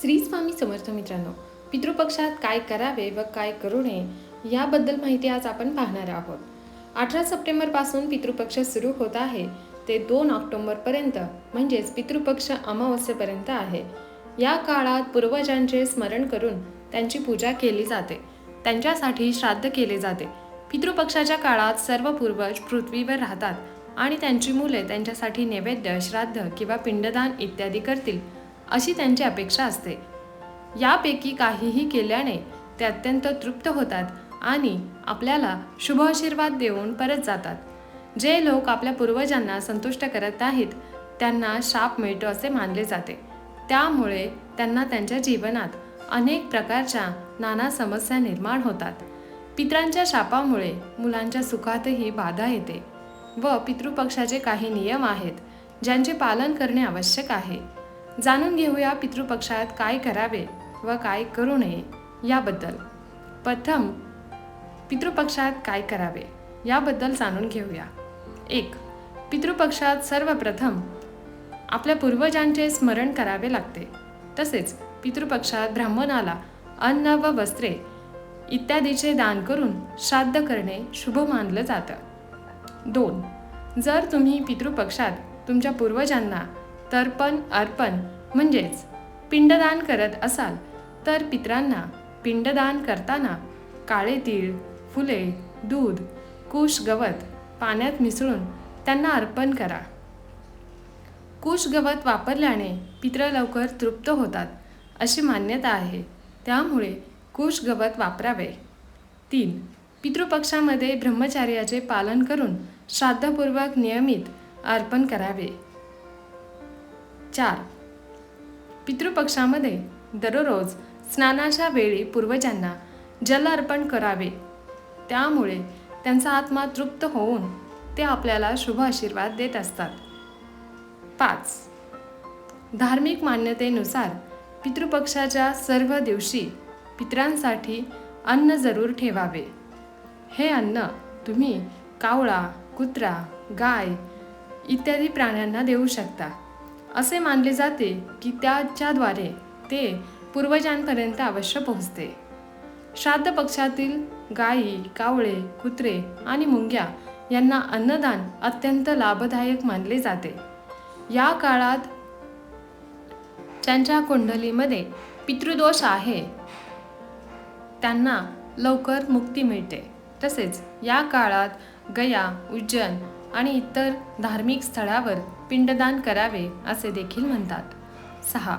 श्री स्वामी समर्थ मित्रांनो पितृपक्षात काय करावे व काय करू नये याबद्दल माहिती आज आपण पाहणार आहोत. अठरा सप्टेंबरपासून पितृपक्ष सुरू होत आहे. ते दोन ऑक्टोबरपर्यंत म्हणजेच पितृपक्ष अमावस्येपर्यंत आहे. या काळात पूर्वजांचे स्मरण करून त्यांची पूजा केली जाते. त्यांच्यासाठी श्राद्ध केले जाते. पितृपक्षाच्या काळात सर्व पूर्वज पृथ्वीवर राहतात आणि त्यांची मुले त्यांच्यासाठी नैवेद्य श्राद्ध किंवा पिंडदान इत्यादी करतील. अशी त्यांची अपेक्षा असते. यापैकी काहीही केल्याने ते अत्यंत तृप्त होतात आणि आपल्याला शुभ आशीर्वाद देऊन परत जातात. जे लोक आपल्या पूर्वजांना संतुष्ट करत आहेत त्यांना शाप मिळतो असे मानले जाते. त्यामुळे त्यांना त्यांच्या जीवनात अनेक प्रकारच्या नाना समस्या निर्माण होतात. पित्रांच्या शापामुळे मुलांच्या सुखातही बाधा येते व पितृपक्षाचे काही नियम आहेत ज्यांचे पालन करणे आवश्यक आहे. जाणून घेऊया पितृपक्षात काय करावे व काय करू नये याबद्दल. प्रथम पितृपक्षात काय करावे याबद्दल जाणून घेऊया. एक पितृपक्षात सर्वप्रथम आपल्या पूर्वजांचे स्मरण करावे लागते. तसेच पितृपक्षात ब्राह्मणाला अन्न व वस्त्रे इत्यादीचे दान करून श्राद्ध करणे शुभ मानलं जातं. दोन जर तुम्ही पितृपक्षात तुमच्या पूर्वजांना तर्पण अर्पण म्हणजेच पिंडदान करत असाल तर पित्रांना पिंडदान करताना काळे तीळ फुले दूध कुश गवत पाण्यात मिसळून त्यांना अर्पण करा. कुश गवत वापरल्याने पित्र लवकर तृप्त होतात अशी मान्यता आहे. त्यामुळे कुश गवत वापरावे. तीन पितृपक्षामध्ये ब्रह्मचार्याचे पालन करून श्राद्धपूर्वक नियमित अर्पण करावे. चार पितृपक्षामध्ये दररोज स्नानाच्या वेळी पूर्वजांना जल अर्पण करावे. त्यामुळे त्यांचा आत्मा तृप्त होऊन ते आपल्याला शुभ आशीर्वाद देत असतात. पाच. धार्मिक मान्यतेनुसार पितृपक्षाच्या सर्व दिवशी पित्रांसाठी अन्न जरूर ठेवावे. हे अन्न तुम्ही कावळा कुत्रा गाय इत्यादी प्राण्यांना देऊ शकता. असे मानले जाते की त्याच्याद्वारे ते पूर्वजांपर्यंत अवश्य पोहोचते. श्राद्ध पक्षातील गायी कावळे कुत्रे आणि मुंग्या यांना अन्नदान अत्यंत लाभदायक मानले जाते. या काळात ज्यांच्या कुंडलीमध्ये पितृदोष आहे. त्यांना लवकर मुक्ती मिळते. तसेच या काळात गया उज्जैन आणि इतर धार्मिक स्थळावर पिंडदान करावे असे देखील म्हणतात. सहा.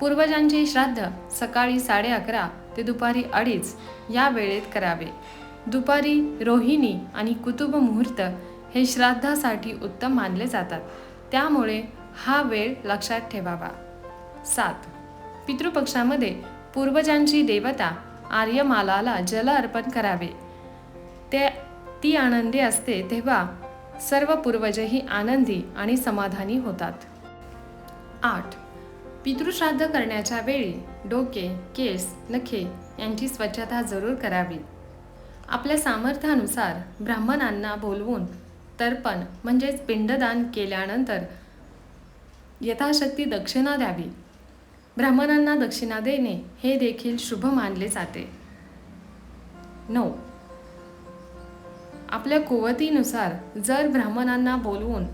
पूर्वजांचे श्राद्ध सकाळी साडे अकरा ते दुपारी अडीच या वेळेत करावे. दुपारी रोहिणी आणि कुतुब मुहूर्त हे श्राद्धासाठी उत्तम मानले जातात. त्यामुळे हा वेळ लक्षात ठेवावा. सात. पितृपक्षामध्ये पूर्वजांची देवता आर्यमालाला जल अर्पण करावे. ते ती आनंदी असते तेव्हा सर्व पूर्वजही आनंदी आणि समाधानी होतात. आठ. पितृश्राद्ध करण्याच्या वेळी डोके केस नखे यांची स्वच्छता जरूर करावी. आपल्या सामर्थ्यानुसार ब्राह्मणांना बोलवून तर्पण म्हणजेच पिंडदान केल्यानंतर यथाशक्ती दक्षिणा द्यावी. ब्राह्मणांना दक्षिणा देणे हे देखील शुभ मानले जाते. नऊ. आपल्या कुवतीनुसार जर ब्राह्मणांना बोलवून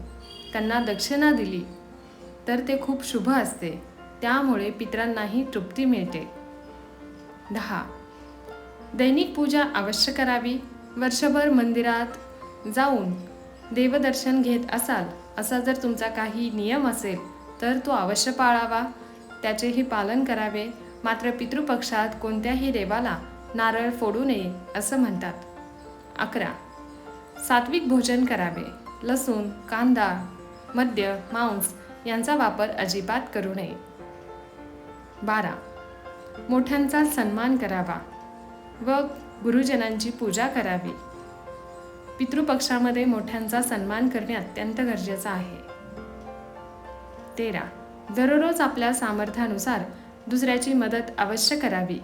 त्यांना दक्षिणा दिली तर ते खूप शुभ असते. त्यामुळे पित्रांनाही तृप्ती मिळते. दहा. दैनिक पूजा अवश्य करावी. वर्षभर मंदिरात जाऊन देवदर्शन घेत असाल असा जर तुमचा काही नियम असेल तर तो अवश्य पाळावा. त्याचेही पालन करावे. मात्र पितृपक्षात कोणत्याही देवाला नारळ फोडू नये असं म्हणतात. अकरा. सात्विक भोजन करावे. लसूण कांदा मद्य मांस यांचा वापर अजिबात करू नये. बारा. मोठ्यांचा सन्मान करावा व गुरुजनांची पूजा करावी. पितृपक्षामध्ये मोठ्यांचा सन्मान करणे अत्यंत गरजेचं आहे. तेरा. दररोज आपल्या सामर्थ्यानुसार दुसऱ्याची मदत अवश्य करावी.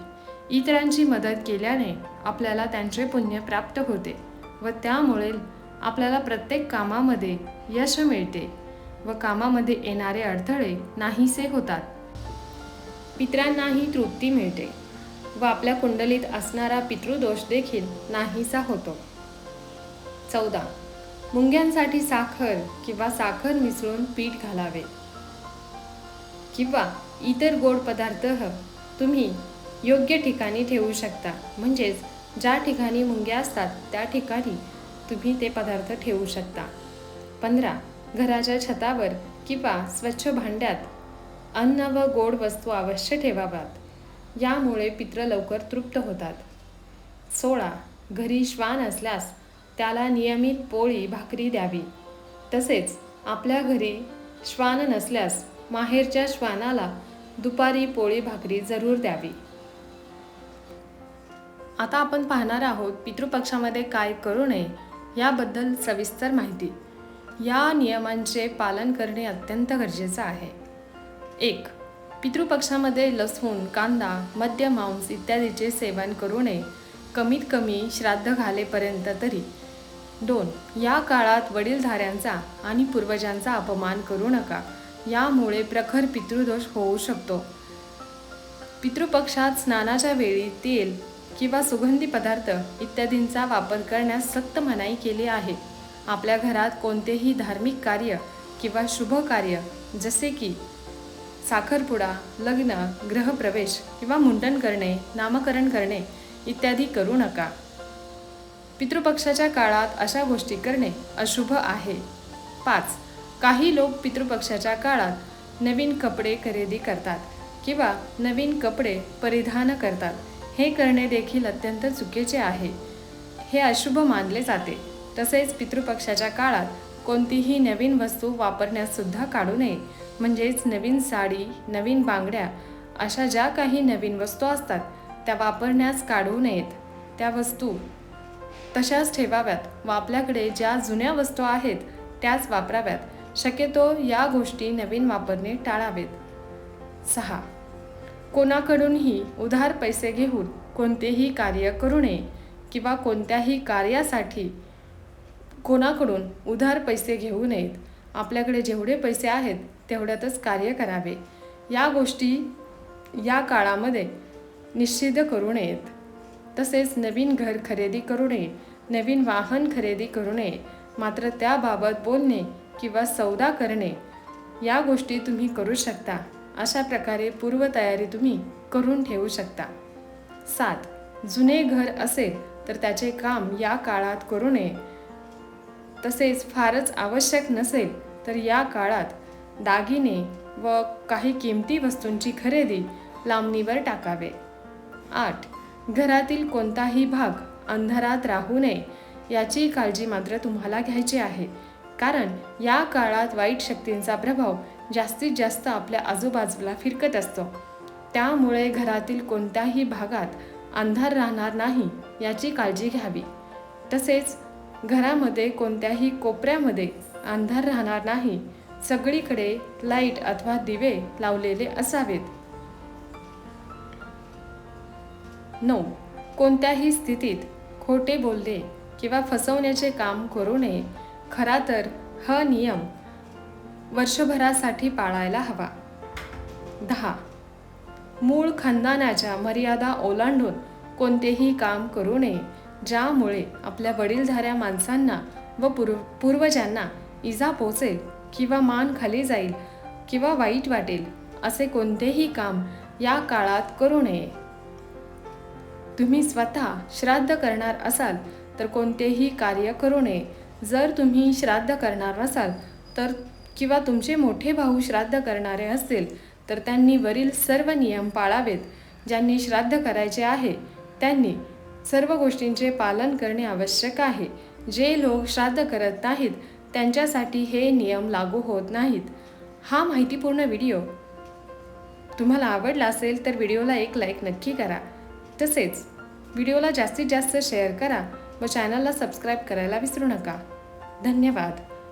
इतरांची मदत केल्याने आपल्याला त्यांचे पुण्य प्राप्त होते. व त्यामुळे आपल्याला प्रत्येक कामामध्ये यश मिळते व कामामध्ये येणारे अडथळे नाहीसे होतात. पित्रांनाही तृप्ती मिळते व आपल्या कुंडलीत असणारा पितृदोष देखील नाहीसा होतो. चौदा. मुंग्यांसाठी साखर किंवा साखर मिसळून पीठ घालावे. किंवा इतर गोड पदार्थ तुम्ही योग्य ठिकाणी ठेवू शकता. म्हणजेच ज्या ठिकाणी मुंग्या असतात त्या ठिकाणी तुम्ही ते पदार्थ ठेवू शकता. पंधरा. घराच्या छतावर किंवा स्वच्छ भांड्यात अन्न व गोड वस्तू अवश्य ठेवाव्यात. यामुळे पित्र लवकर तृप्त होतात. सोळा. घरी श्वान असल्यास त्याला नियमित पोळी भाकरी द्यावी. तसेच आपल्या घरी श्वान नसल्यास माहेरच्या श्वानाला दुपारी पोळी भाकरी जरूर द्यावी. आता आपण पाहणार आहोत पितृपक्षामध्ये काय करू नये याबद्दल सविस्तर माहिती. या नियमांचे पालन करणे अत्यंत गरजेचं आहे. एक पितृपक्षामध्ये लसूण कांदा मद्य मांस इत्यादीचे सेवन करू नये. कमीत कमी श्राद्ध घालेपर्यंत तरी. दोन या काळात वडीलधाऱ्यांचा आणि पूर्वजांचा अपमान करू नका. यामुळे प्रखर पितृदोष होऊ शकतो. पितृपक्षात स्नानाच्या वेळी तेल किंवा सुगंधी पदार्थ इत्यादींचा वापर करण्यास सक्त मनाई केली आहे. आपल्या घरात कोणतेही धार्मिक कार्य किंवा शुभ कार्य जसे की साखरपुडा लग्न ग्रहप्रवेश किंवा मुंडन करणे नामकरण करणे इत्यादी करू नका. पितृपक्षाच्या काळात अशा गोष्टी करणे अशुभ आहे. पाच. काही लोक पितृपक्षाच्या काळात नवीन कपडे खरेदी करतात किंवा नवीन कपडे परिधान करतात. हे करणे देखील अत्यंत चुकीचे आहे. हे अशुभ मानले जाते. तसेच पितृपक्षाच्या काळात कोणतीही नवीन वस्तू वापरण्याससुद्धा काढू नये. म्हणजेच नवीन साडी नवीन बांगड्या अशा ज्या काही नवीन वस्तू असतात त्या वापरण्यास काढू नयेत. त्या वस्तू तशाच ठेवाव्यात व आपल्याकडे ज्या जुन्या वस्तू आहेत त्याच वापराव्यात. शक्यतो या गोष्टी नवीन वापरणे टाळावेत. सहा कोणाकडूनही उधार पैसे घेऊन कोणतेही कार्य करू नये किंवा कोणत्याही कार्यासाठी कोणाकडून उधार पैसे घेऊ नयेत. आपल्याकडे जेवढे पैसे आहेत तेवढ्यातच कार्य करावे. या गोष्टी या काळामध्ये निश्चित करू नयेत. तसेच नवीन घर खरेदी करू नये नवीन वाहन खरेदी करू नये मात्र त्याबाबत बोलणे किंवा सौदा करणे या गोष्टी तुम्ही करू शकता. अशा प्रकारे पूर्वतयारी तुम्ही करून ठेवू शकता. सात. जुने घर असेल तर त्याचे काम या काळात करू नये. तसेच फारच आवश्यक नसेल तर या काळात दागिने व काही किमती वस्तूंची खरेदी लांबणीवर टाकावे. आठ. घरातील कोणताही भाग अंधारात राहू नये याची काळजी मात्र तुम्हाला घ्यायची आहे. कारण या काळात वाईट शक्तींचा प्रभाव जास्तीत जास्त आपल्या आजूबाजूला फिरकत असतो. त्यामुळे घरातील कोणत्याही भागात अंधार राहणार नाही याची काळजी घ्यावी. तसेच घरामध्ये कोणत्याही कोपऱ्यामध्ये अंधार राहणार नाही. सगळीकडे लाइट अथवा दिवे लावलेले असावेत. नऊ. कोणत्याही स्थितीत खोटे बोलले किंवा फसवण्याचे काम करू नये. खरा तर हा नियम वर्षभरासाठी पाळायला हवा. दहा. मूळ खानदानाच्या मर्यादा ओलांडून कोणतेही काम करू नये ज्यामुळे आपल्या वडीलधाऱ्या माणसांना व पूर्व पूर्वजांना इजा पोचेल किंवा मान खाली जाईल किंवा वाईट वाटेल असे कोणतेही काम या काळात करू नये. तुम्ही स्वतः श्राद्ध करणार असाल तर कोणतेही कार्य करू नये. जर तुम्ही श्राद्ध करणार नसाल तर किंवा तुमचे मोठे भाऊ श्राद्ध करणारे असतील तर त्यांनी वरील सर्व नियम पाळावेत ज्यांनी श्राद्ध करायचे आहे. त्यांनी सर्व गोष्टींचे पालन करणे आवश्यक आहे. जे लोक श्राद्ध करत नाहीत त्यांच्यासाठी हे नियम लागू होत नाहीत. हा माहितीपूर्ण व्हिडिओ तुम्हाला आवडला असेल तर व्हिडिओला एक लाईक नक्की करा. तसेच व्हिडिओला जास्तीत जास्त शेअर करा व चॅनलला सबस्क्राईब करायला विसरू नका. धन्यवाद.